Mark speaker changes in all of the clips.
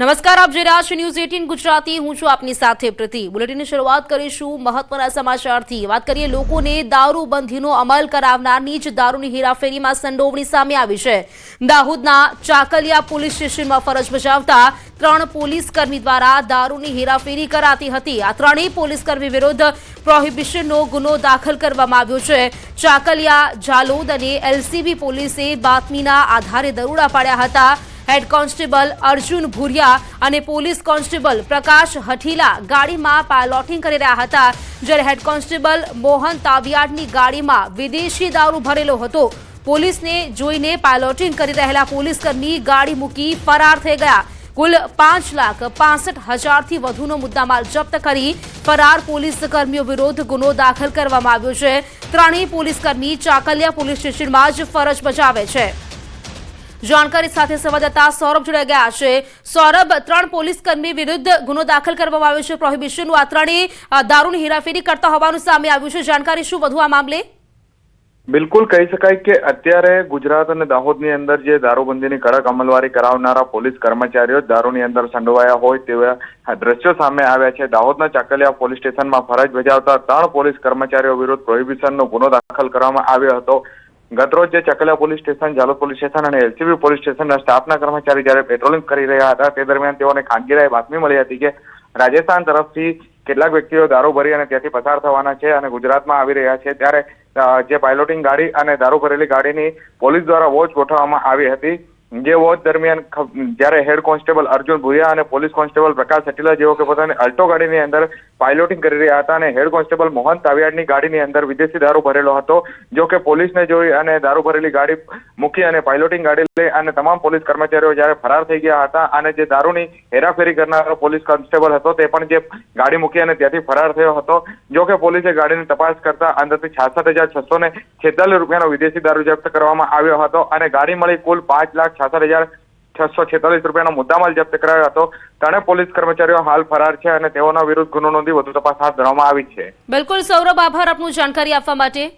Speaker 1: નમસ્કાર, આપ જોઈ રહ્યા છો ન્યૂઝ એટીન ગુજરાતી. હું છું આપની સાથે પ્રતિ. બુલેટિનની શરૂઆત કરીશું મહત્વના સમાચારથી. વાત કરીએ લોકોને દારૂબંધીનો અમલ કરાવનારની જ દારૂની હેરાફેરીમાં સંડોવણી સામે આવી છે. દાહોદના ચાકલિયા પોલીસ સ્ટેશનમાં ફરજ બજાવતા ત્રણ પોલીસકર્મી દ્વારા દારૂની હેરાફેરી કરાતી હતી. આ ત્રણેય પોલીસ કર્મી વિરુદ્ધ પ્રોહિબિશનનો ગુનો દાખલ કરવામાં આવ્યો છે. ચાકલિયા જાલોદ અને એલસીબી પોલીસે બાતમીના આધારે દરોડા પાડ્યા હતા. હેડ કોન્સ્ટેબલ અર્જુન ભુરિયા અને પોલીસ કોન્સ્ટેબલ પ્રકાશ હઠીલા ગાડીમાં પાયલોટિંગ કરી રહ્યા હતા, જ્યારે હેડ કોન્સ્ટેબલ મોહન તાવિયાડની ગાડીમાં વિદેશી દારૂ ભરેલો હતો. પોલીસને જોઈને પાયલોટિંગ કરી રહેલા પોલીસકર્મી ગાડી મૂકી ફરાર થઈ ગયા. કુલ પાંચ લાખ પાસઠ હજારથી વધુનો મુદ્દામાલ જપ્ત કરી ફરાર પોલીસ કર્મીઓ વિરુદ્ધ ગુનો દાખલ કરવામાં આવ્યો છે. ત્રણેય પોલીસકર્મી ચાકલિયા પોલીસ સ્ટેશનમાં જ ફરજ બજાવે છે. જાણકારી સાથે સંવાદદાતા સૌરભ જોડાઈ ગયા છે. સૌરભ, ત્રણ પોલીસ કર્મી વિરુદ્ધ ગુનો દાખલ કરવામાં આવ્યો છે. પ્રોહિબિશનનું આ ત્રણેય દારૂની હેરાફેરી કરતા હોવાનું સામે આવ્યું છે. જાણકારી શું વધુ આ મામલે?
Speaker 2: બિલકુલ કહી શકાય કે અત્યારે ગુજરાત અને દાહોદની અંદર જે દારૂબંધીની કડક અમલવારી કરાવનારા પોલીસ કર્મચારીઓ દારૂની અંદર સંડોવાયા હોય તેવા દ્રશ્યો સામે આવ્યા છે. દાહોદના ચાકલિયા પોલીસ સ્ટેશનમાં ફરજ બજાવતા ત્રણ પોલીસ કર્મચારીઓ વિરુદ્ધ પ્રોહિબિશનનો ગુનો દાખલ કરવામાં આવ્યો હતો. ગતરોજ જે Chakaliya police station Jhalod police station અને એલસીબી પોલીસ સ્ટેશનના સ્ટાફના કર્મચારી જ્યારે પેટ્રોલિંગ કરી રહ્યા હતા, તે દરમિયાન તેઓને ખાનગી રાય બાતમી મળી હતી કે રાજસ્થાન તરફથી કેટલાક વ્યક્તિઓ દારૂ ભરી અને ત્યાંથી પસાર થવાના છે અને ગુજરાતમાં આવી રહ્યા છે. ત્યારે જે પાયલોટિંગ ગાડી અને દારૂ ભરેલી ગાડીની પોલીસ દ્વારા વોચ ગોઠવવામાં આવી હતી. જે વોચ દરમિયાન જ્યારે હેડ કોન્સ્ટેબલ અર્જુન ભુરિયા અને પોલીસ કોન્સ્ટેબલ પ્રકાશ સટીલા જેઓ કે પોતાની અલ્ટો ગાડીની અંદર પાયલોટિંગ કરી રહ્યા હતા અને હેડ કોન્સ્ટેબલ મોહન તાવિયાડની ગાડીની અંદર વિદેશી દારૂ ભરેલો હતો, જો કે પોલીસને જોઈ અને દારૂ ભરેલી ગાડી મૂકી અને પાયલોટિંગ ગાડી લઈ અને તમામ પોલીસ કર્મચારીઓ જ્યારે ફરાર થઈ ગયા હતા અને જે દારૂની હેરાફેરી કરનારો પોલીસ કોન્સ્ટેબલ હતો, તે પણ જે ગાડી મૂકી અને ત્યાંથી ફરાર થયો હતો. જો કે પોલીસે ગાડીની તપાસ કરતા અંદરથી છાસઠ હજાર છસો ને છેતાલીસ રૂપિયાનો વિદેશી દારૂ જપ્ત કરવામાં આવ્યો હતો અને ગાડી મળી કુલ પાંચ લાખ છાસઠ હજાર છસો છેતાલીસ રૂપિયાનો મુદ્દામાલ જપ્ત કરાયો હતો. ત્રણે પોલીસ કર્મચારીઓ હાલ ફરાર છે અને તેઓના વિરુદ્ધ ગુનો નોંધી વધુ તપાસ હાથ ધરવામાં આવી છે.
Speaker 1: બિલકુલ, સૌરભ, આભાર આપનું જાણકારી આપવા માટે.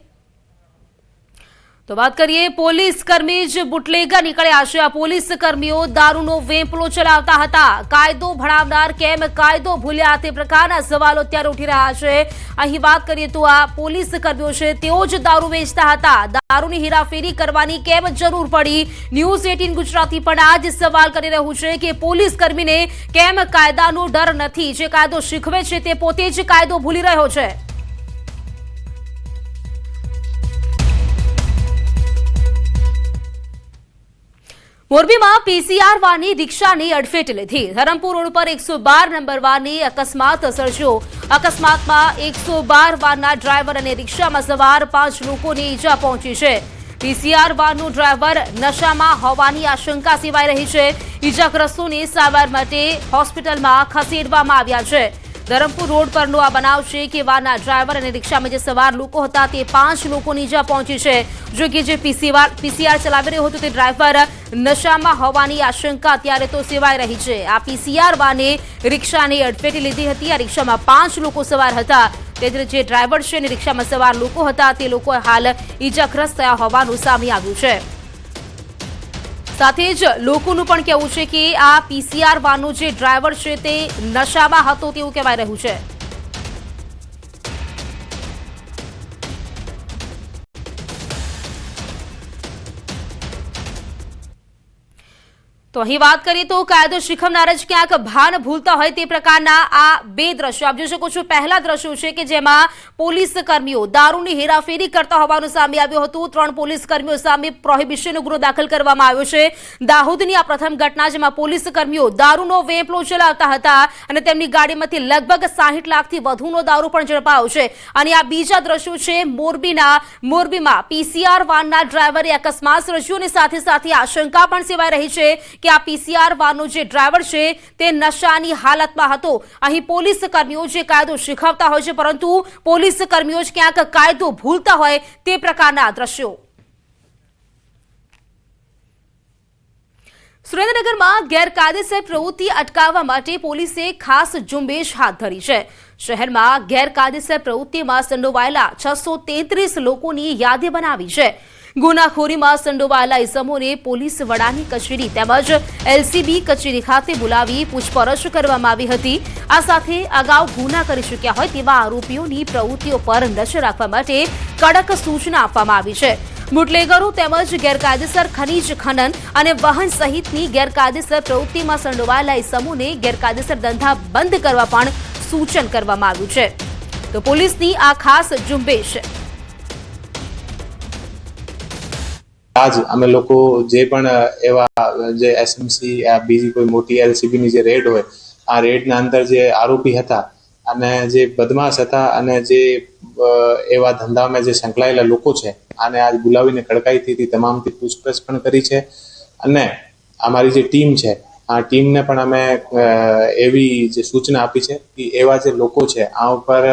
Speaker 1: તો વાત કરીએ પોલીસ કર્મી જ બુટલેગર નીકળ્યા છે. આ પોલીસ કર્મીઓ દારૂનો વેપલો ચલાવતા હતા. કાયદો ભણાવનાર કેમ કાયદો ભૂલ્યા તે પ્રકારના સવાલો અત્યારે ઉઠી રહ્યા છે. અહીં વાત કરીએ તો આ પોલીસ કર્મીઓ છે, તેઓ જ દારૂ વેચતા હતા. દારૂની હેરાફેરી કરવાની કેમ જરૂર પડી? ન્યૂઝ એટીન ગુજરાતી પણ આ સવાલ કરી રહ્યું છે કે પોલીસ કર્મીને કેમ કાયદાનો ડર નથી? જે કાયદો શીખવે છે તે પોતે જ કાયદો ભૂલી રહ્યો છે. મોરબીમાં પીસીઆર વાની રિક્ષાની અડફેટ લીધી. ધરમપુર રોડ પર એકસો બાર નંબર વારની અકસ્માત સર્જ્યો. અકસ્માતમાં એકસો બાર વારના ડ્રાઈવર અને રિક્ષામાં સવાર પાંચ લોકોને ઈજા પહોંચી છે. પીસીઆર વાનનો ડ્રાઈવર નશામાં હોવાની આશંકા સેવાઈ રહી છે. ઈજાગ્રસ્તોને સારવાર માટે હોસ્પિટલમાં ખસેડવામાં આવ્યા છે. ધરમપુર રોડ પરનો આ બનાવ છે કે વારના ડ્રાઈવર અને રિક્ષામાં જે સવાર લોકો હતા તે પાંચ લોકોની ઈજા પહોંચી છે. જો કે જે પીસીઆર પીસીઆર ચલાવી રહ્યો હતો તે ડ્રાઈવર નશામાં હોવાની આશંકા અત્યારે તો સેવાઈ રહી છે. આ પીસીઆર વાને રિક્ષાને અડફેટે લીધી હતી. આ રિક્ષામાં પાંચ લોકો સવાર હતા. તે જે ડ્રાઈવર છે અને રિક્ષામાં સવાર લોકો હતા તે લોકો હાલ ઈજાગ્રસ્ત થયા હોવાનું સામે આવ્યું છે. સાથે જ લોકોનું પણ કહેવું છે કે આ પીસીઆર વાનો જે ડ્રાઈવર છે તે નશામાં હતો તેવું કહેવાય રહ્યું છે. તો અહીં વાત કરીએ તો કાયદો શીખવનાર જ ક્યાંક ભાન ભૂલતા હોય તે પ્રકારના આ બે દ્રશ્યો. આપ જોઈ શકો છો, પહેલા દ્રશ્યો છે કે જેમાં પોલીસ કર્મીઓ દારૂની હેરાફેરી કરતા હોવાનું સામે આવ્યું હતું. ત્રણ પોલીસ કર્મીઓ સામે પ્રોહિબિશનનો ગુનો દાખલ કરવામાં આવ્યો છે. દાહોદની આ પ્રથમ ઘટના જેમાં પોલીસ કર્મીઓ દારૂનો વેપલો ચલાવતા હતા અને તેમની ગાડીમાંથી લગભગ સાહીઠ લાખથી વધુનો દારૂ પણ ઝડપાયો છે. અને આ બીજા દ્રશ્યો છે, મોરબીના, મોરબીમાં પીસીઆર વાનના ડ્રાઈવરે અકસ્માત સર્જ્યો સાથે સાથે આશંકા પણ સેવાઈ રહી છે કે આ પીસીઆર વાનનો જે ડ્રાઈવર છે તે નશાની હાલતમાં હતો. અહીં પોલીસ કર્મીઓ જે કાયદો શીખવતા હોય છે, પરંતુ પોલીસ કર્મીઓ જ ક્યાંક કાયદો ભૂલતા હોય તે પ્રકારના દ્રશ્યો. સુરેન્દ્રનગરમાં ગેરકાયદેસર પ્રવૃત્તિ અટકાવવા માટે પોલીસે ખાસ ઝુંબેશ હાથ ધરી છે. શહેરમાં ગેરકાયદેસર પ્રવૃત્તિમાં સંડોવાયેલા છસો તેત્રીસ લોકોની યાદી બનાવી છે. ગુનાખોરીમાં સંડોવાયેલા ઇસમોને પોલીસ વડાની કચેરી તેમજ એલસીબી કચેરી ખાતે બોલાવી પૂછપરછ કરવામાં આવી હતી. આ સાથે અગાઉ ગુના કરી ચૂક્યા હોય તેવા આરોપીઓની પ્રવૃત્તિઓ પર નજર રાખવા માટે કડક સૂચના આપવામાં આવી છે. બુટલેગરો તેમજ ગેરકાયદેસર ખનીજ ખનન અને વહન સહિતની ગેરકાયદેસર પ્રવૃત્તિમાં સંડોવાયેલા ઇસમોને ગેરકાયદેસર ધંધા બંધ કરવા પણ સૂચન કરવામાં આવ્યું છે. તો પોલીસની આ ખાસ ઝુંબેશ
Speaker 3: આજ અમે લોકો જે પણ એવા જે એસએમસી બીજી કોઈ મોટી એલસીબીની જે રેડ હોય, આ રેડના અંદર જે આરોપી હતા અને જે બદમાશ હતા અને જે એવા ધંધામાં જે સંકળાયેલા લોકો છે, આને આજ બોલાવીને કડકાઈથી તમામથી પૂછપરછ પણ કરી છે અને અમારી જે ટીમ છે, આ ટીમને પણ અમે એવી જે સૂચના આપી છે કે એવા જે લોકો છે, આ ઉપર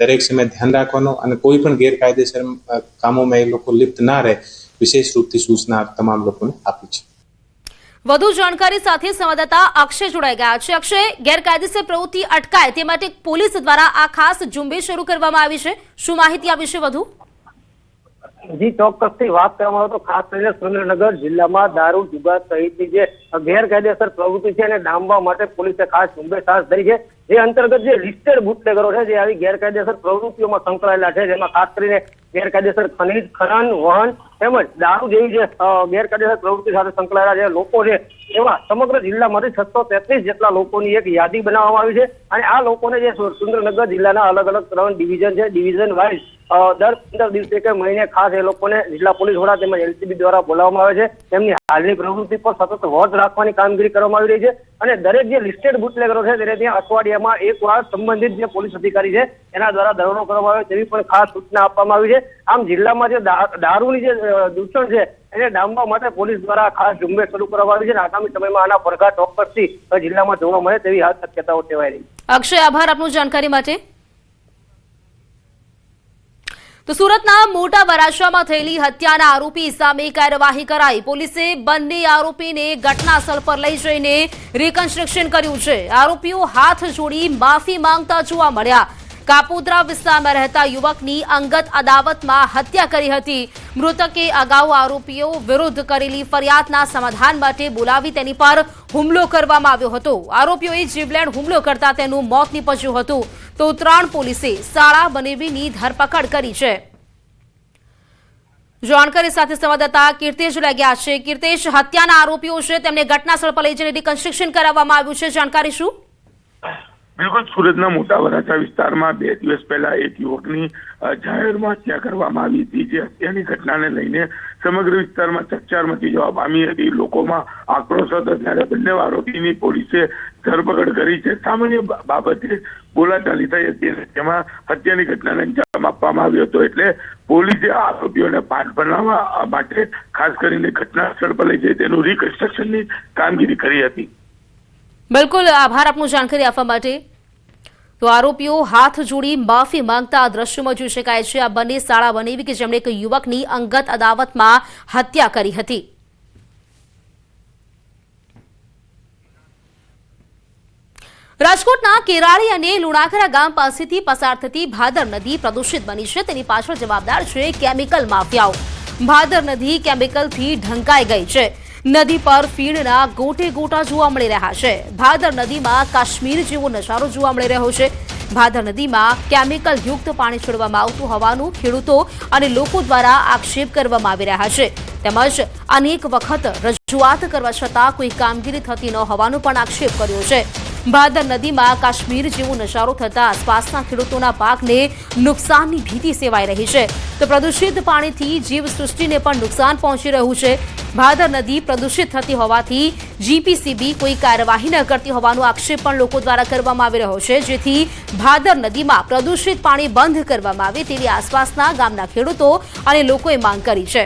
Speaker 3: દરેક સમય ધ્યાન રાખવાનું અને કોઈ પણ ગેરકાયદેસર કામોમાં એ લોકો લિપ્ત ના રહે વિશેષ રૂપથી સૂચના તમામ લોકોને આપી છે.
Speaker 1: વધુ જાણકારી સાથે સંવાદદાતા અક્ષય જોડાઈ ગયા છે. અક્ષય ગેરકાયદેસર પ્રવૃત્તિ અટકાય તે માટે પોલીસ દ્વારા આ ખાસ ઝુંબેશ શરૂ કરવામાં આવી છે. શું માહિતી આ વિશે વધુ?
Speaker 4: જી ચોક્કસથી વાત કરવામાં આવે તો ખાસ કરીને સુરેન્દ્રનગર જિલ્લામાં દારૂ જુગાર સહિતની જે ગેરકાયદેસર પ્રવૃત્તિ છે એને ડામવા માટે પોલીસે ખાસ ઝુંબેશ હાથ ધરી છે. જે અંતર્ગત જે લિસ્ટેડ બુટલેગરો છે, જે આવી ગેરકાયદેસર પ્રવૃત્તિઓમાં સંકળાયેલા છે, જેમાં ખાસ કરીને ગેરકાયદેસર ખનીજ, ખનન, વહન તેમજ દારૂ જેવી જે ગેરકાયદેસર પ્રવૃત્તિ સાથે સંકળાયેલા જે લોકો છે, એવા સમગ્ર જિલ્લામાંથી છસો તેત્રીસ જેટલા લોકોની એક યાદી બનાવવામાં આવી છે અને આ લોકોને જે સુરેન્દ્રનગર જિલ્લાના અલગ અલગ ત્રણ ડિવિઝન છે. ડિવિઝન વાઇઝ દર પંદર દિવસે કે મહિને ખાસ એ લોકોને જિલ્લા પોલીસ વડા તેમજ એલસીબી દ્વારા બોલાવવામાં આવે છે. તેમની હાલની પ્રવૃત્તિ પર સતત વોચ રાખવાની કામગીરી કરવામાં આવી રહી છે અને દરેક જે લિસ્ટેડ બુટલેગરો છે તેને ત્યાં અઠવાડિયામાં એક વાર સંબંધિત જે પોલીસ અધિકારી છે એના દ્વારા દરોડો કરવામાં આવે તેવી પણ ખાસ સૂચના આપવામાં આવી છે. આમ જિલ્લામાં જે દારૂની જે દૂષણ છે એને ડામવા માટે પોલીસ દ્વારા ખાસ ઝુંબેશ શરૂ કરવામાં આવી છે અને આગામી સમયમાં આના પડઘા ચોક્કસથી જિલ્લામાં જોવા મળે તેવી હાલ શક્યતાઓ સેવાઈ રહી
Speaker 1: અક્ષય, આભાર આપનું જાણકારી માટે. તો સુરતના મોટા વરાછામાં થયેલી હત્યાના આરોપી સામે કાર્યવાહી કરાઈ. પોલીસે બંને આરોપીને ઘટના સ્થળ પર લઈ જઈને રિકન્સ્ટ્રક્શન કર્યું છે. આરોપીઓ હાથ જોડી માફી માંગતા જોવા મળ્યા. કાપોદ્રા વિસ્તારમાં રહેતા યુવકની અંગત અદાવતમાં હત્યા કરી હતી. મૃતકે અગાઉ આરોપીઓ વિરુદ્ધ કરેલી ફરિયાદના સમાધાન માટે બોલાવી તેની પર હુમલો કરવામાં આવ્યો હતો. આરોપીઓએ જીવલેણ હુમલો કરતા તેનું મોત નીપજ્યું હતું. તો ઉત્તરાયણ પોલીસે શાળા બનેવીની ધરપકડ કરી છે. જાણકારી સાથે સંવાદદાતા કીર્તેશ લાગ્યા છે. કીર્તેશ, હત્યાના આરોપીઓ છે. તેમને ઘટના સ્થળ પર લઈ જઈને રિકન્સ્ટ્રક્શન કરાવવામાં આવ્યું છે. જાણકારી શું?
Speaker 5: બિલકુલ સુરતના મોટા વિસ્તારમાં બે દિવસ પહેલા એક યુવકની જાહેરમાં હત્યા કરવામાં આવી હતી. જે હત્યાની ઘટનાને લઈને સમગ્ર વિસ્તારમાં ચકચાર મચી જવા પામી હતી. લોકોમાં આક્રોશ હતો. ત્યારે બંને આરોપીની પોલીસે ધરપકડ કરી છે. સામાન્ય બાબતે બોલાચાલી થઈ હતી અને તેમાં હત્યાની ઘટનાને અંજામ આપવામાં આવ્યો હતો. એટલે પોલીસે આરોપીઓને પાઠ બનાવવા માટે ખાસ કરીને ઘટના સ્થળ પર લઈ જઈ તેનું રિકન્સ્ટ્રક્શનની કામગીરી કરી હતી.
Speaker 1: બિલકુલ આભાર આપનું જાણકારી આપવા માટે. તો આરોપીઓ હાથ જોડી માફી માંગતા દ્રશ્યમાં જોઈ શકાય છે. આ બંને શાળા બનેવી કે જેમણે એક યુવકની અંગત અદાવતમાં હત્યા કરી હતી. રાજકોટના કેરાળી અને લુણાખરા ગામ પાસેથી પસાર થતી ભાદર નદી પ્રદૂષિત બની છે. તેની પાછળ જવાબદાર છે કેમિકલ માફિયાઓ. ભાદર નદી કેમિકલથી ઢંકાઈ ગઈ છે. નદી પર ફીણના ગોટે ગોટા જોવા મળી રહ્યા છે. ભાદર નદીમાં કાશ્મીર જેવો નજારો જોવા મળી રહ્યો છે. ભાદર નદીમાં કેમિકલ યુક્ત પાણી છોડવામાં આવતું હોવાનું ખેડૂતો અને લોકો દ્વારા આક્ષેપ કરવામાં આવી રહ્યા છે. તેમજ અનેક વખત રજૂઆત કરવા છતાં કોઈ કામગીરી થતી ન હોવાનો પણ આક્ષેપ કર્યો છે. ભાદર નદીમાં કાશ્મીર જેવો નજારો થતા આસપાસના ખેડૂતોના પાકને નુકસાનની ભીતિ સેવાઈ રહી છે. તો પ્રદૂષિત પાણીથી જીવસૃષ્ટિને પણ નુકસાન પહોંચી રહ્યું છે. ભાદર નદી પ્રદૂષિત થતી હોવાથી જીપીસીબી કોઈ કાર્યવાહી ન કરતી હોવાનો આક્ષેપ પણ લોકો દ્વારા કરવામાં આવી રહ્યો છે. જેથી ભાદર નદીમાં પ્રદૂષિત પાણી બંધ કરવામાં આવે તેવી આસપાસના ગામના ખેડૂતો અને લોકોએ માંગ કરી છે.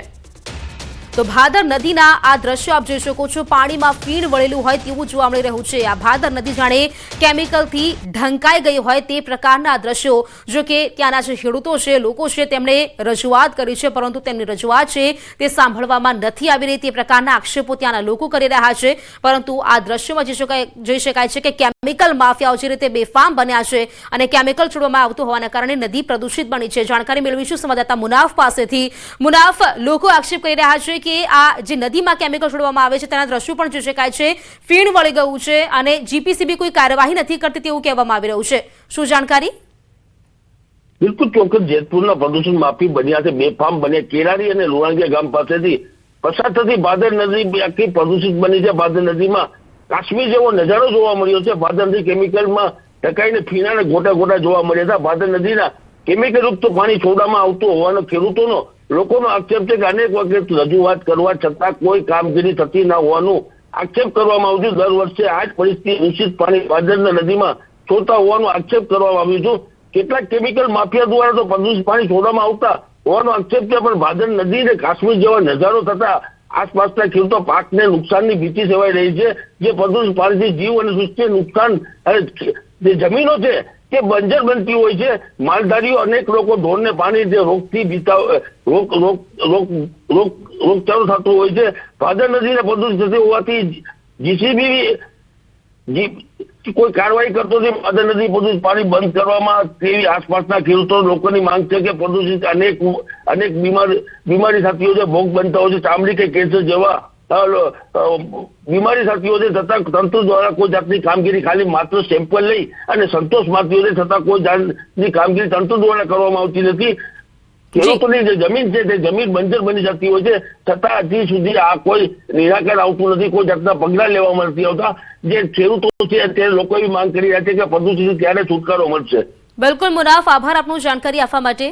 Speaker 1: તો ભાદર નદીના આ દ્રશ્યો આપ જોઈ શકો છો. પાણીમાં ફીણ વળેલું હોય તેવું જોવા મળી રહ્યું છે. આ ભાદર નદી જાણે કેમિકલથી ઢંકાઈ ગઈ હોય તે પ્રકારના દ્રશ્યો, જો કે ત્યાંના જે ખેડૂતો છે, લોકો છે, તેમણે રજૂઆત કરી છે, પરંતુ તેમની રજૂઆત છે તે સાંભળવામાં નથી આવી રહી. તે પ્રકારના આક્ષેપો ત્યાંના લોકો કરી રહ્યા છે. પરંતુ આ દ્રશ્યોમાં જોઈ શકાય જોઈ શકાય છે કે કેમિકલ માફિયાઓ જે રીતે બેફામ બન્યા છે અને કેમિકલ છોડવામાં આવતું હોવાના કારણે નદી પ્રદૂષિત બની છે. જાણકારી મેળવીશું સંવાદદાતા મુનાફ પાસેથી. મુનાફ, લોકો આક્ષેપ કરી રહ્યા છે કે આ જે નદીમાં કેમિકલ છોડવામાં આવે છે, તેના દ્રશ્યો પણ જોઈ શકાય છે. ફીણ વળી ગયું છે અને જીપીસીબી કોઈ કાર્યવાહી નથી કરતી તેવું કહેવામાં આવી રહ્યું છે. શું જાણકારી?
Speaker 6: બિલકુલ, ચોક્કસ. જેતપુરના પ્રદૂષણ માફી બન્યા છે. બેફામ બન્યા. કેરારી અને લુણાંગિયા ગામ પાસેથી પસાર થતી ભાદર નદી આખી પ્રદૂષિત બની છે. ભાદર નદીમાં કાશ્મીર જેવો નજારો જોવા મળ્યો છે. ભાદર નદી કેમિકલમાં ટકાઈને ફીણાને ગોટા ગોટા જોવા મળ્યા હતા. ભાદર નદીના કેમિકલ યુક્ત પાણી છોડવામાં આવતું હોવાનો ખેડૂતોનો લોકોનો આક્ષેપ છે કે અનેક વખત રજૂઆત કરવા છતાં કોઈ કામગીરી થતી ન હોવાનું આક્ષેપ કરવામાં આવ્યું દર વર્ષે આ જ પરિસ્થિતિ દૂષિત પાણી ભાદરના નદીમાં છોડતા હોવાનો આક્ષેપ કરવામાં આવ્યું છે. કેટલાક કેમિકલ માફિયા દ્વારા તો પ્રદૂષિત પાણી છોડવામાં આવતા હોવાનો આક્ષેપ છે, પણ ભાદર નદી અને કાશ્મીર જેવા નજારો થતા આસપાસના ખેડૂતો પાકને નુકસાનની ભીતિ સેવાઈ રહી છે, જે પ્રદૂષિત પાણીથી જીવ અને સૃષ્ટિ નુકસાન અને જે જમીનો છે તે બંજર બનતી હોય છે. માલધારીઓ અનેક લોકો ઢોરને પાણી જે રોગથી બીતા રોગ રોગ રોગ રોગ રોગચાળો થતો હોય છે. ભાદર નદીને પ્રદૂષિત થતી હોવાથી જીસીબી કોઈ કાર્યવાહી કરતો નથી. ભાદર નદી પ્રદૂષિત પાણી બંધ કરવામાં તેવી આસપાસના ખેડૂતો લોકોની માંગ છે કે પ્રદૂષિત અનેક અનેક બીમાર બીમારી થતી હોય છે, ભોગ બનતા હોય છે. ચામડી કે કેન્સર જેવા બીમારી થતી છે છતાં તંત્ર દ્વારા કોઈ જાતની કામગીરી ખાલી માત્ર સેમ્પલ લઈ અને સંતોષ માનતી હોય છે કોઈ જાતની કામગીરી તંત્ર દ્વારા કરવામાં આવતી નથી. ખેડૂતોની જે જમીન છે તે જમીન બંજર બની જતી હોય છે. છતાં હજી સુધી આ કોઈ નિરાકરણ આવતું નથી કોઈ જાતના પગલા લેવામાં નથી આવતા. જે ખેડૂતો છે તે લોકો એવી માંગ કરી રહ્યા છે કે પ્રદૂષિત ક્યારે છુટકારો મળશે.
Speaker 1: બિલકુલ મુનાફ આભાર આપનું જાણકારી આપવા માટે.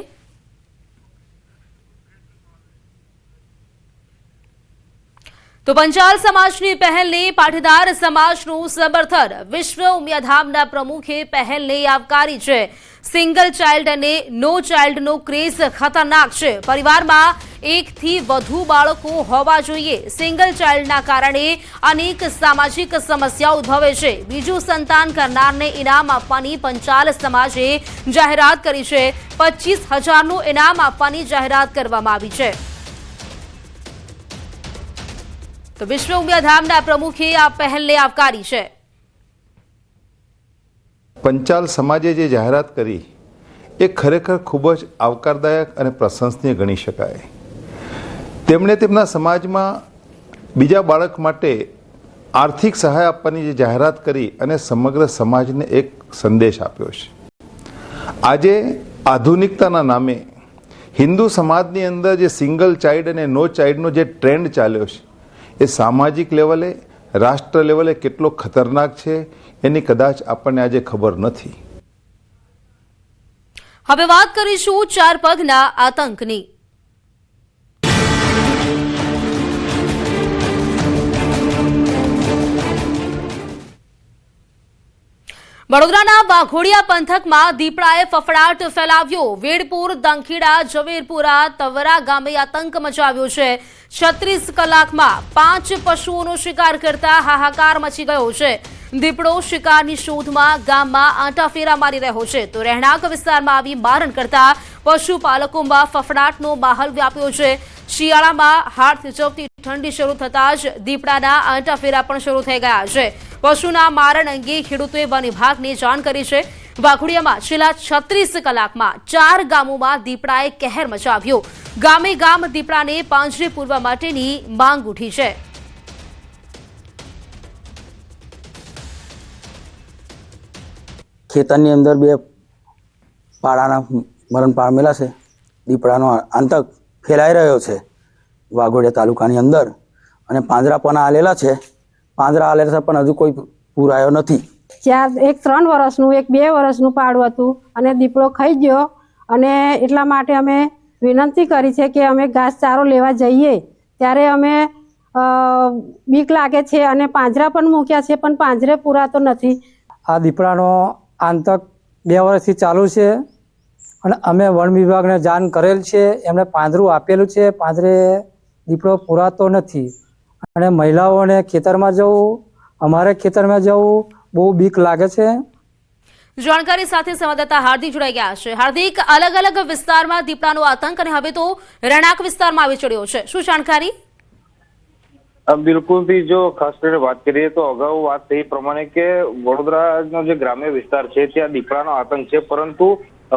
Speaker 1: તો પંચાલ સમાજની પહેલને પાટીદાર સમાજનું સમર્થન વિશ્વ ઉમિયાધામના પ્રમુખે પહેલને આવકારી છે. સિંગલ ચાઇલ્ડ અને નો ચાઇલ્ડનો ક્રેઝ ખતરનાક છે. પરિવારમાં એકથી વધુ બાળકો હોવા જોઈએ. સિંગલ ચાઇલ્ડના કારણે અનેક સામાજિક સમસ્યાઓ ઉદ્ભવે છે. બીજું સંતાન કરનારને ઇનામ આપવાની પંચાલ સમાજે જાહેરાત કરી છે. પચીસ હજારનું ઇનામ આપવાની જાહેરાત કરવામાં આવી છે. તો વિશ્વ ઉમિયાધામના પ્રમુખે આ પહેલને આવકારી છે.
Speaker 7: પંચાલ સમાજે જે જાહેરાત કરી, એ ખરેખર ખૂબ જ આવકારદાયક અને પ્રશંસનીય ગણી શકાય. તેમણે તેમના સમાજમાં બીજા બાળક માટે આર્થિક સહાય આપવાની જે જાહેરાત કરી અને સમગ્ર સમાજને એક સંદેશ આપ્યો છે. આજે આધુનિકતાના નામે હિન્દુ સમાજની અંદર જે સિંગલ ચાઇલ્ડ અને નો ચાઇલ્ડનો જે ટ્રેન્ડ ચાલ્યો છે એ સામાજિક લેવલે, રાષ્ટ્ર લેવલે કેટલો ખતરનાક છે એની કદાચ આપણને આજે ખબર નથી.
Speaker 1: હવે વાત કરીશું ચાર પગના આતંકની. વડોદરાના વાઘોડિયા પંથકમાં દીપડાએ ફફડાટ ફેલાવ્યો. વેડપુર, દંખીડા, ઝવેરપુરા, તવરા ગામે આતંક મચાવ્યો છે. છત્રીસ કલાકમાં પાંચ પશુઓનો શિકાર કરતા હાહાકાર મચી ગયો છે. દીપડો શિકારની શોધમાં ગામમાં આંટાફેરા મારી રહ્યો છે. તો રહેણાંક વિસ્તારમાં આવી મારણ કરતા પશુપાલકોમાં ફફડાટનો માહોલ વ્યાપ્યો છે. શિયાળામાં હાડ થીચવતી ઠંડી શરૂ થતાં જ દીપડાના આંટાફેરા પણ શરૂ થઈ ગયા છે. પશુના મારણ અંગે ખેડૂતોએ વન વિભાગને જાણ કરી છે. વાઘોડિયામાં છેલ્લા છત્રીસ કલાકમાં ચાર ગામોમાં દીપડાએ કહેર મચાવ્યો. ગામે ગામ દીપડાને પાંજરે પૂરવા માટેની માંગ ઉઠી છે.
Speaker 8: ખેતરની અંદર બે પાડાના મરણ પામેલા છે. દીપડાનો આતંક ફેલાઈ રહ્યો છે વાઘોડિયા તાલુકાની અંદર. અને પાંજરા પણ આલેલા છે. પાંજરા આલેલા પણ હજુ કોઈ પૂરાયો નથી.
Speaker 9: ચાર એક ત્રણ વર્ષનું એક બે વર્ષનું પાડું હતું અને દીપડો ખાઈ ગયો અને એટલા માટે અમે વિનંતી કરી છે કે અમે ઘાસચારો લેવા જઈએ. ત્યારે અમે બીક લાગે છે અને પાંજરા પણ મૂક્યા છે, પણ પાંજરે પૂરાતો નથી.
Speaker 10: આ દીપડાનો આંતક બે વર્ષથી ચાલુ છે અને અમે વન વિભાગને જાણ કરેલ છે એમણે પાંજરું આપેલું છે, પાંજરે દીપડો પુરાતો નથી. અને મહિલાઓને ખેતરમાં જવું, અમારે ખેતરમાં જવું બહુ બીક લાગે છે.
Speaker 1: જાણકારી સાથે સંવાદદાતા હાર્દિક જોડાઈ ગયા છે. હાર્દિક અલગ અલગ વિસ્તારમાં દીપડાનો આતંક અને હવે તો રહેણાંક વિસ્તારમાં આવી ચડ્યો છે. શું જાણકારી?
Speaker 11: બિલકુલથી જો ખાસ કરીને વાત કરીએ તો અગાઉ વાત થઈ એ પ્રમાણે કે વડોદરાનો જે ગ્રામ્ય વિસ્તાર છે ત્યાં દીપડાનો આતંક છે પરંતુ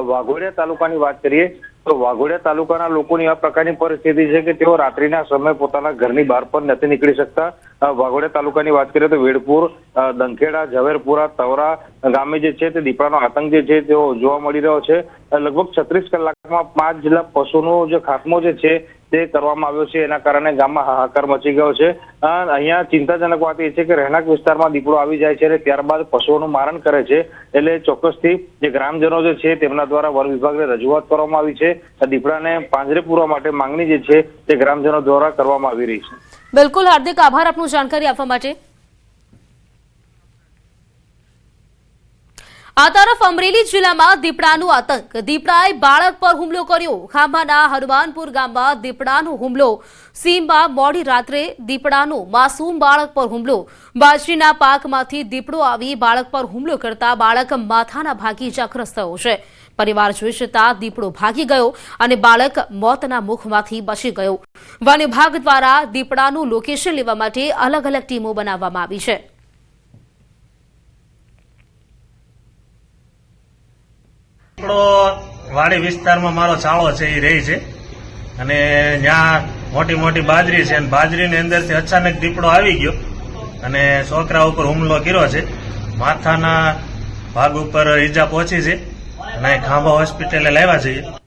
Speaker 11: વાઘોડિયા તાલુકાની વાત કરીએ, તો વાઘોડિયા તાલુકાના લોકોની આ પ્રકારની પરિસ્થિતિ છે કે તેઓ રાત્રિના સમયે પોતાના ઘરની બહાર પણ નથી નીકળી શકતા. વાઘોડિયા તાલુકાની વાત કરીએ તો વેડપુર દંખેડા, ઝવેરપુરા, તવરા ગામે જે છે તે દીપડાનો આતંક જે છે તેઓ જોવા મળી રહ્યો છે. લગભગ છત્રીસ કલાકમાં પાંચ જેટલા પશુનો જે ખાત્મો જે છે તે કરવામાં આવ્યો છે. એના કારણે ગામમાં હાહાકાર મચી ગયો છે. અહીંયા ચિંતાજનક વાત એ છે કે રહેણાંક વિસ્તારમાં દીપડો આવી જાય છે અને ત્યારબાદ પશુઓનું મારણ કરે છે. એટલે ચોક્કસથી જે ગ્રામજનો જે છે તેમના દ્વારા વન વિભાગને રજૂઆત કરવામાં આવી છે. દીપડાને પાંજરે પૂરવા માટે માંગણી જે છે તે ગ્રામજનો દ્વારા કરવામાં આવી રહી છે.
Speaker 1: બિલકુલ, હાર્દિક આભાર આપનું જાણકારી આપવા માટે. આ તરફ અમરેલી જિલ્લામાં દીપડાનું આતંક. દીપડાએ બાળક પર હુમલો કર્યો. ખાંભાના હનુમાનપુર ગામમાં દીપડાનો હુમલો. સીમમાં મોડી રાત્રે દીપડાનો માસૂમ બાળક પર હુમલો. બાજરીના પાકમાંથી દીપડો આવી બાળક પર હુમલો કરતા બાળક માથાના ભાગી ઇજાગ્રસ્ત થયો છે. પરિવાર જોઈ જતા દીપડો ભાગી ગયો અને બાળક મોતના મુખમાંથી બચી ગયો. વન વિભાગ દ્વારા દીપડાનું લોકેશન લેવા માટે અલગ અલગ ટીમો બનાવવામાં આવી છે.
Speaker 12: દીપડો વાડી વિસ્તારમાં મારો ચાળો છે એ રહી છે. અને ત્યાં મોટી મોટી બાજરી છે, અને બાજરીની અંદરથી અચાનક દીપડો આવી ગયો. અને છોકરા ઉપર હુમલો કર્યો છે. માથાના ભાગ ઉપર ઈજા પહોંચી છે. અને ખાંભા હોસ્પિટલે લાવ્યા છે.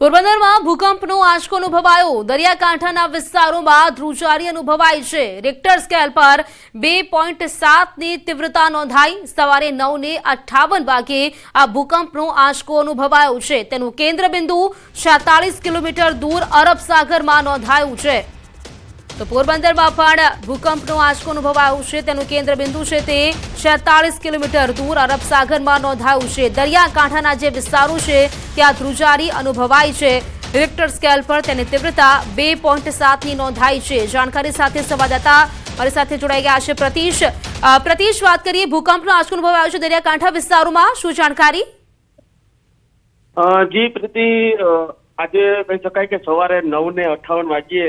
Speaker 1: પોરબંદરમાં ભૂકંપનો આંચકો અનુભવાયો. દરિયાકાંઠાના વિસ્તારોમાં ધ્રુજારી અનુભવાઈ છે. રિક્ટર સ્કેલ પર બે પોઈન્ટ સાતની તીવ્રતા નોંધાઈ. સવારે નવને અઠ્ઠાવન વાગે આ ભૂકંપનો આંચકો અનુભવાયો છે. તેનું કેન્દ્રબિંદુ છેતાલીસ કિલોમીટર દૂર અરબ સાગરમાં નોંધાયું છે. તો પોરબંદરમાં પણ ભૂકંપનો આંચકો અનુભવાયો છે. તેનું કેન્દ્રબિંદુ છે તે છેતાલીસ કિલોમીટર દૂર અરબ સાગરમાં નોંધાયું છે. દરિયાકાંઠાના જે વિસ્તારો છે, ત્યાં ધ્રુજારી અનુભવાય છે. રિક્ટર સ્કેલ પર તેની તીવ્રતા બે પોઈન્ટ સાતની નોંધાઈ છે. જાણકારી સાથે સંવાદદાતા મારી સાથે જોડાઈ ગયા છે પ્રતીશ. પ્રતીશ, વાત કરીએ, ભૂકંપનો આંચકો અનુભવાયો છે દરિયાકાંઠા વિસ્તારોમાં. શું જાણકારી?
Speaker 13: જી, પ્રતિ આજે કહી શકાય કે સવારે નવ ને અઠાવન વાગ્યે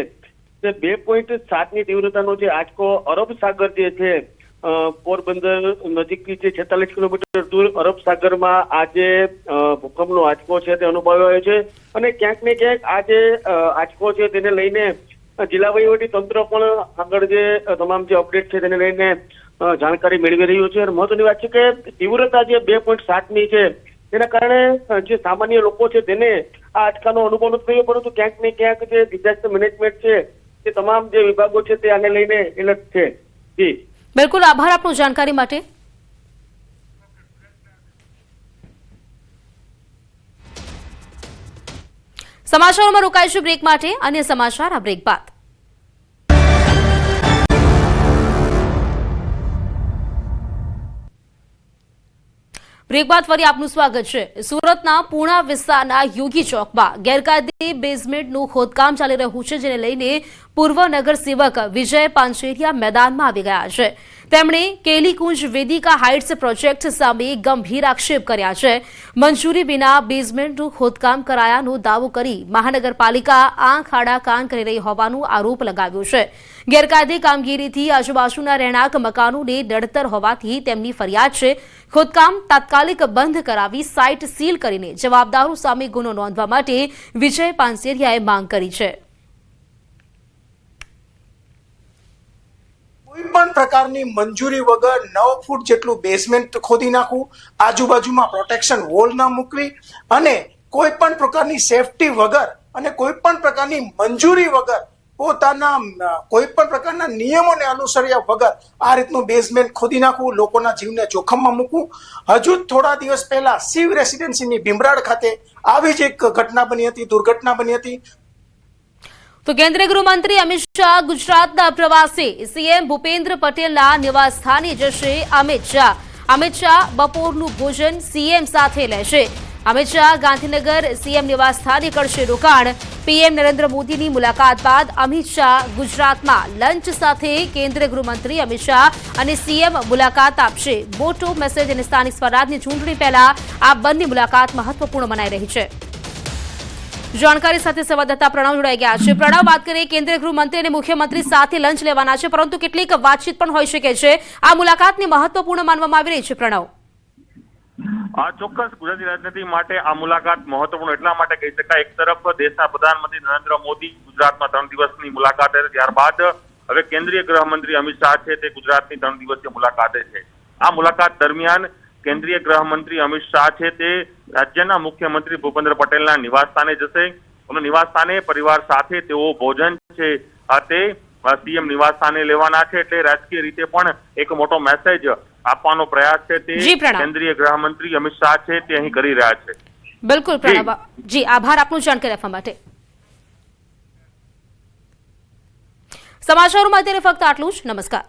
Speaker 13: તે બે પોઈન્ટ સાતની તીવ્રતાનો જે આંચકો અરબ સાગર જે છે પોરબંદર નજીકથી જે છેતાલીસ કિલોમીટર દૂર અરબ સાગરમાં આજે ભૂકંપનો આંચકો છે તે અનુભવાયો છે. અને ક્યાંક ને ક્યાંક આ જે આંચકો છે તેને લઈને જિલ્લા વહીવટી તંત્ર પણ આગળ જે તમામ જે અપડેટ છે તેને લઈને જાણકારી મેળવી રહ્યું છે. અને મહત્વની વાત છે કે તીવ્રતા જે બે પોઈન્ટ સાતની છે, તેના કારણે જે સામાન્ય લોકો છે તેને આ આંચકાનો અનુભવ નથી થયો, પરંતુ ક્યાંક ને ક્યાંક જે ડિઝાસ્ટર મેનેજમેન્ટ છે તે તમામ જે વિભાગો છે તે આને લઈને એલર્ટ છે. જી.
Speaker 1: બિલકુલ, આભાર આપનો જાણકારી માટે. સમાચારોમાં રોકાઈશું બ્રેક માટે, અન્ય સમાચાર આ બ્રેક બાદ. બ્રેક બાદ ફરી આપનું સ્વાગત છે. સુરતના પૂર્ણા વિસ્તારના યોગી ચોકમાં ગેરકાયદે બેઝમેન્ટનું ખોદકામ ચાલી રહ્યું છે, જેને લઈને પૂર્વ નગરસેવક વિજય પાંચેરિયા મેદાનમાં આવી ગયા છે. તેમણે કેલીકુંજ વેદિકા હાઇટ્સ પ્રોજેક્ટ સામે ગંભીર આક્ષેપ કર્યા છે. મંજૂરી વિના બેઝમેન્ટનું ખોદકામ કરાયાનો દાવો કરી મહાનગરપાલિકા આંખ આડા કાન કરી રહી હોવાનો આરોપ લગાવ્યો છે. ગેરકાયદે કામગીરીથી આજુબાજુના રહેણાંક મકાનોને નડતર હોવાથી તેમની ફરિયાદ છે. ખોદકામ તાત્કાલિક બંધ કરાવી સાઇટ સીલ કરીને જવાબદારો સામે ગુનો નોંધવા માટે વિજય પાનસેરિયાએ માંગ કરી છે.
Speaker 14: કોઈ પણ પ્રકારની મંજૂરી વગર નવ ફૂટ જેટલું બેઝમેન્ટ ખોદી નાખવું આજુબાજુમાં પ્રોટેક્શન વોલ ન મૂકવી અને કોઈ પણ પ્રકારની સેફટી વગર અને કોઈ પણ પ્રકારની મંજૂરી વગર પોતાના કોઈ પણ પ્રકારના નિયમોને અનુસર્યા વગર આ રીતનું બેઝમેન્ટ ખોદી નાખવું લોકોના જીવને જોખમમાં મૂકવું હજુ થોડા દિવસ પહેલા શિવ રેસિડેન્સીની ભીમરાડ ખાતે આવી જ એક ઘટના બની હતી, દુર્ઘટના બની હતી.
Speaker 1: તો કેન્દ્રીય ગૃહમંત્રી અમિત શાહ ગુજરાતના પ્રવાસે સીએમ ભૂપેન્દ્ર પટેલના નિવાસસ્થાને જશે અમિત શાહ. અમિત શાહ બપોરનું ભોજન સીએમ સાથે લેશે. અમિત શાહ ગાંધીનગર સીએમ નિવાસ સ્થાને કરશે રોકાણ. પીએમ નરેન્દ્ર મોદીની મુલાકાત બાદ અમિત શાહ ગુજરાતમાં લંચ સાથે કેન્દ્રીય ગૃહમંત્રી અમિત શાહ અને સીએમ મુલાકાત આપશે. મોટો મેસેજ અને સ્થાનિક સ્વરાજની ચૂંટણી પહેલા આ બંને મુલાકાત મહત્વપૂર્ણ મનાઈ રહી છે. જાણકારી સાથે સંવાદદાતા પ્રણવ જોડાઈ ગયા છે. પ્રણવ, વાત કરીએ કેન્દ્રીય ગૃહમંત્રી અને મુખ્યમંત્રી સાથે લંચ લેવાના છે, પરંતુ કેટલીક વાતચીત પણ હોઈ શકે છે. આ મુલાકાતને મહત્વપૂર્ણ માનવામાં આવી રહી છે, પ્રણવ.
Speaker 15: આ ચોક્કસ ગુજરાતી રાજનીતિ માટે આ મુલાકાત મહત્વપૂર્ણ, એટલા માટે કહી શકાય, એક તરફ દેશના પ્રધાનમંત્રી નરેન્દ્ર મોદી ગુજરાતમાં ત્રણ દિવસની મુલાકાતે ત્યારબાદ હવે કેન્દ્રીય ગૃહમંત્રી અમિત શાહ છે, તે ગુજરાતની ત્રણ દિવસીય મુલાકાતે છે. આ મુલાકાત દરમિયાન કેન્દ્રીય ગૃહમંત્રી અમિત શાહ છે તે રાજ્યના મુખ્યમંત્રી ભૂપેન્દ્ર પટેલના નિવાસસ્થાને જશે અને નિવાસસ્થાને પરિવાર સાથે તેઓ ભોજન છે. તે સીએમ નિવાસસ્થાને લેવાના છે એટલે રાજકીય રીતે પણ એક મોટો મેસેજ આપવાનો પ્રયાસ છે તે. કેન્દ્રીય ગૃહમંત્રી અમિત શાહ છે તે અહીં કરી રહ્યા છે.
Speaker 1: બિલકુલ પ્રણવ જી આભાર આપનું જાણકારી આપવા માટે. સમાચારોમાં અત્યારે ફક્ત આટલું જ. નમસ્કાર.